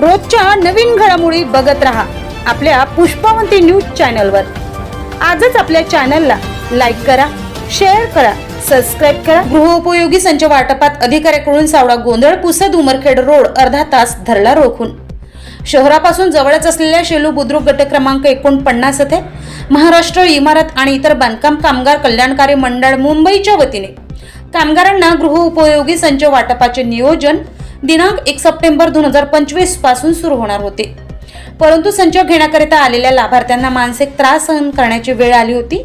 रोजच्या नवीन घडामोडी बघत रहा आपल्या पुष्पावंती न्यूज चॅनलवर. आजच आपल्या चॅनलला लाईक करा शेअर करा सबस्क्राईब करा. गृहोपयोगी संच वाटपात अधिकाऱ्याकडून सावळा गोंधळ पुसद उमरखेड रोड अर्धा तास धरला रोखून. शहरापासून जवळच असलेल्या शेलू बुद्रुक गट क्रमांक एकोणपन्नास येथे महाराष्ट्र इमारत आणि इतर बांधकाम कामगार कल्याणकारी मंडळ मुंबईच्या वतीने कामगारांना गृहोपयोगी संच वाटपाचे नियोजन दिनांक एक सप्टेंबर दोन हजार पंचवीसपासून सुरू होणार होते. परंतु संच घेण्याकरिता आलेल्या लाभार्थ्यांना मानसिक त्रास सहन करण्याची वेळ आली होती.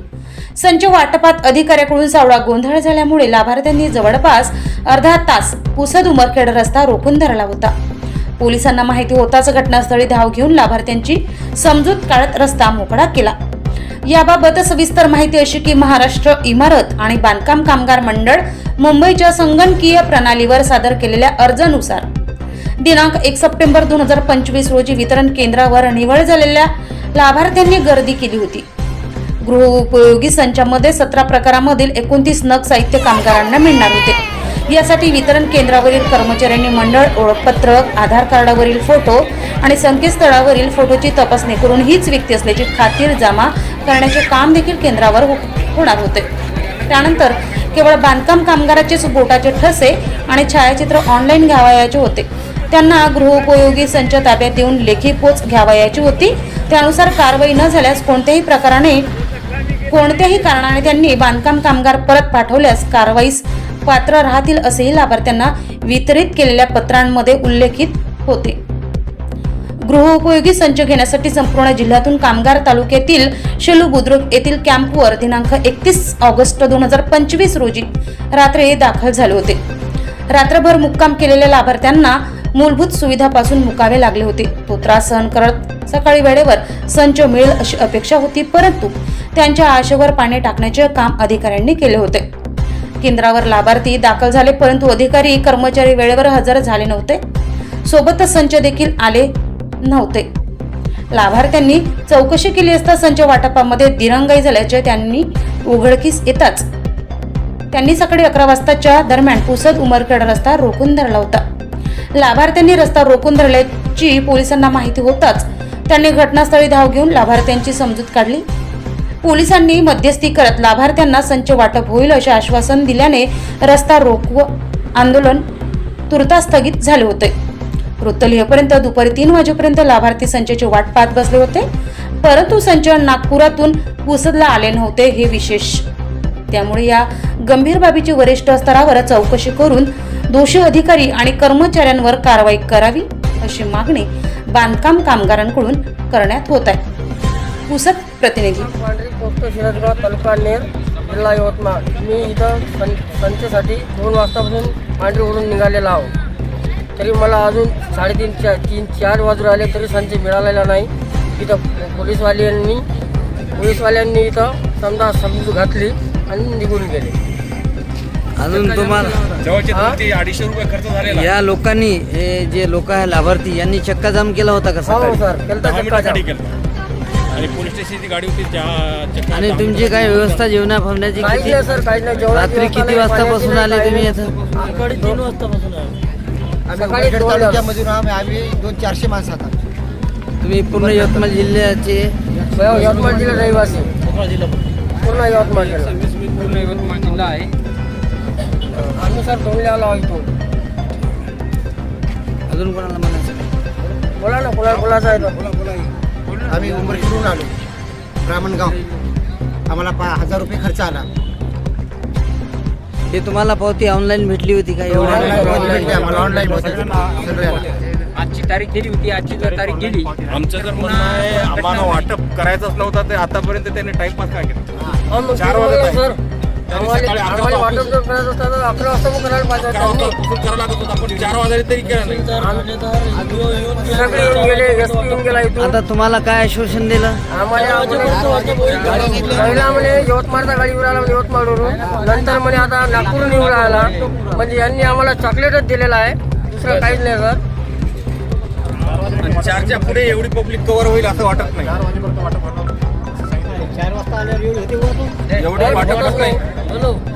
संच वाटपात अधिकाऱ्याकडून सावळा गोंधळ झाल्यामुळे लाभार्थ्यांनी जवळपास अर्धा तास पुसद उमरखेड रस्ता रोखून धरला होता. पोलिसांना माहिती होताच घटनास्थळी धाव घेऊन लाभार्थ्यांची समजूत काढत रस्ता मोकळा केला. याबाबत सविस्तर माहिती अशी की महाराष्ट्र इमारत आणि बांधकाम कामगार मंडळ मुंबईच्या संगणकीय प्रणालीवर सादर केलेल्या अर्जानुसार दिनांक एक सप्टेंबर दोन हजार पंचवीस रोजी वितरण केंद्रावर निवड झालेल्या लाभार्थ्यांनी गर्दी केली होती. गृहोपयोगी संचामध्ये सतरा प्रकारामधील एकोणतीस नग साहित्य कामगारांना मिळणार होते. यासाठी वितरण केंद्रावरील कर्मचाऱ्यांनी मंडळ ओळखपत्र आधार कार्डावरील फोटो आणि संकेतस्थळावरील फोटोची तपासणी करून हीच व्यक्ती असल्याची खातीर जमा करण्याचे काम देखील केंद्रावर हो- होणार होते. त्यानंतर केवळ बांधकाम कामगाराचेच बोटाचे ठसे आणि छायाचित्र ऑनलाईन घ्यावयाचे होते. त्यांना गृहोपयोगी संच ताब्यात देऊन लेखी पोच घ्यावयाची होती. त्यानुसार कारवाई न झाल्यास कोणत्याही प्रकाराने कोणत्याही कारणाने त्यांनी बांधकाम कामगार परत पाठवल्यास कारवाईस पात्र राहतील असेही लाभार्थ्यांना वितरित केलेल्या पत्रांमध्ये उल्लेखित होते. गृहोपयोगी संच घेण्यासाठी संपूर्ण जिल्ह्यातून कामगार तालुक्यातील शेलू बुद्रुक येथील कॅम्पवर दिनांक एकतीस ऑगस्ट दोन हजार पंचवीस रोजी रात्री दाखल झाले होते. रात्रभर मुक्काम केलेल्या लाभार्थ्यांना मूलभूत सुविधापासून मुकावे लागले होते. तो त्रास सहन करत सकाळी वेळेवर संच मिळेल अशी अपेक्षा होती परंतु त्यांच्या आशेवर पाणी टाकण्याचे काम अधिकाऱ्यांनी केले होते. केंद्रावर लाभार्थी दाखल झाले परंतु अधिकारी कर्मचारी वेळेवर हजर झाले नव्हते. सोबतच संच देखील आले नव्हते. लाभार्थ्यांनी चौकशी केली असता संच वाटपामध्ये दिरंगाई झाल्याचे त्यांनी उघडकीस येताच. त्यांनी सकाळी अकरा वाजताच्या दरम्यान पुसद उमरखेड रस्ता रोखून धरला होता. लाभार्थ्यांनी रस्ता रोखून धरल्याची पोलिसांना माहिती होताच त्यांनी घटनास्थळी धाव घेऊन लाभार्थ्यांची समजूत काढली. पोलिसांनी मध्यस्थी करत लाभार्थ्यांना संच वाटप होईल असे आश्वासन दिल्याने रस्ता रोखव आंदोलन तुर्तास स्थगित झाले होते. वृत्त लिहेपर्यंत दुपारी तीन वाजेपर्यंत लाभार्थी संचेची वाट पाहत बसले होते परंतु संच नागपुरातून पुसदला आले नव्हते हे विशेष. त्यामुळे या गंभीर बाबीची वरिष्ठ स्तरावर चौकशी करून दोषी अधिकारी आणि कर्मचाऱ्यांवर कारवाई करावी अशी मागणी बांधकाम कामगारांकडून करण्यात होत आहे. पुसद प्रतिनिधी. पांढरी पोस्ट शिरसगाव तालुका नेर जिल्हा यवतमाळ मी इथं सं संचेसाठी दोन वाजतापासून पांढरीवरून निघालेला आहो तरी मला अजून साडेतीन चार तीन चार वाजून आले तरी संच मिळालेला नाही इथं पोलीसवाल्यांनी पोलीसवाल्यांनी इथं समजा समजूत घातली आणि निघून गेले अजून तुम्हाला हा? अडीचशे रुपये खर्च झालेला. आहे. या लोकांनी हे जे लोक आहे लाभार्थी यांनी चक्का जाम केला होता का हो सकाळी? सर. केलता दहा आणि पोलीस स्टेशनची गाडी होती त्या आणि तुमची काय व्यवस्था जेवणा फावण्याची काहीच किती नाही सर काहीच नाही. जेवणाची रात्री व्यवस्था किती वाजतापासून आले तुम्ही इथं. सकाळी तीन वाजतापासून सकाळी दोन तालुक्यामधून आम्ही आम्ही दोन चारशे माणसं आता तुम्ही पूर्ण यवतमाळ जिल्ह्याचे वाजता यवतमाळ जिल्हा रहिवासी. पूर्ण यवतमाळ जिल्हा. आम्ही सर आहोत इथून अजून कोणाला म्हणायचं? बोला ना कोणा बोलायचं आहे तर आम्ही उमरखेडून आलो. ब्राह्मणगाव आम्हाला पा हजार रुपये खर्च आला. हे तुम्हाला पावती ऑनलाईन भेटली होती का? एवढ्या पावती भेटली आम्हाला ऑनलाईन सगळ्याला आजची तारीख गेली होती आजची जर तारीख गेली आमचं जर म्हणणं आहे आम्हाला वाटप करायचंच नव्हतं ते आतापर्यंत त्यांनी टाइमपास काय केला? चार वाजत म्हणलं आहे. सर त्यांनी आम्हाला सकाळी अकरा आम्हाला वाजता वाटप जर करायचं असतं तर अकरा वाजता मग करायला पाहिजे अकरा होतं. वाजता उठून करावं लागत होतं. आपण चार वाजले तरी केलं नाही. सगळे येऊन गेले एस पी येऊन गेला इथून. आता तुम्हाला काय आश्वासन दिलं? आम्हाला पहिला म्हणे यवतमाळचा गाडीवर आला म्हणे यवतमाळवरून नंतर म्हणे आता नागपूर निवड आला म्हणजे यांनी आम्हाला चॉकलेटच दिलेलं आहे. दुसरं काहीच नाही सर. आणि चारच्या पुढे एवढी पब्लिक कव्हर होईल असं वाटत नाही. चार वाजता आल्यावर एवढं वाटतच नाही. 走喽